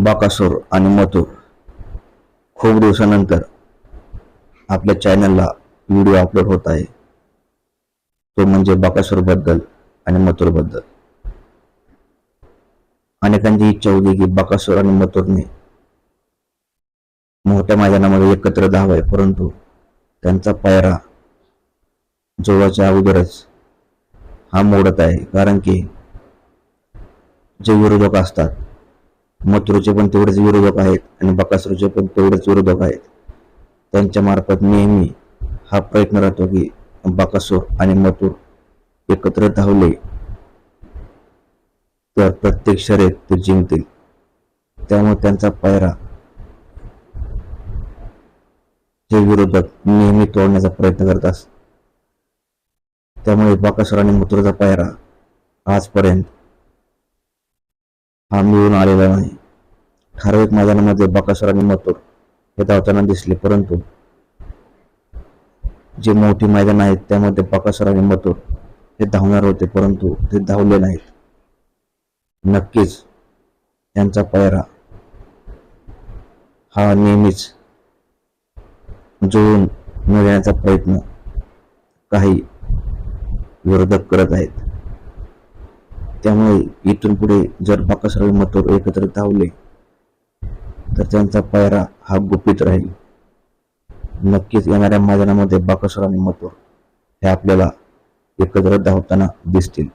बाकासूर आणि मथुर खूप दिवसानंतर आपल्या चॅनलला व्हिडिओ अपलोड होत आहे. तो म्हणजे बाकासूरबद्दल आणि मथुरबद्दल. अनेकांची इच्छा होती की बाकासूर आणि मथुरने मोठ्या मैदानामध्ये एकत्र धावाय परंतु त्यांचा पायरा जोराच्या अगोदरच हा मोडत आहे. कारण की जे विरोधक असतात मथुरचे पण तेवढेच विरोधक आहेत आणि बकासूरचे पण तेवढेच विरोधक आहेत. त्यांच्या मार्फत नेहमी हा प्रयत्न राहतो की बकासूर आणि मथुर एकत्र धावले तर प्रत्येक शर्यत ते जिंकतील. त्यामुळे त्यांचा पायरा हे विरोधक नेहमी तोडण्याचा प्रयत्न करत असत त्यामुळे बकासूर आणि मथुरचा पायरा आजपर्यंत हा मिळून आलेला नाही. ठराविक मैदानामध्ये बकासूर आणि मथुर हे धावताना दिसले परंतु जे मोठी मैदान आहेत त्यामध्ये बकासूर आणि मथुर हे धावणार होते परंतु ते धावले नाहीत. नक्कीच त्यांचा पायरा हा नेहमीच जुळून न प्रयत्न काही विरोधक करत आहेत. त्यामुळे इथून पुढे जर बाकासुर आणि मथुर एकत्र धावले तर त्यांचा पायरा हा गुपित राहील. नक्कीच येणाऱ्या मैदानामध्ये बाकासुर आणि मथुर हे आपल्याला एकत्र धावताना दिसतील.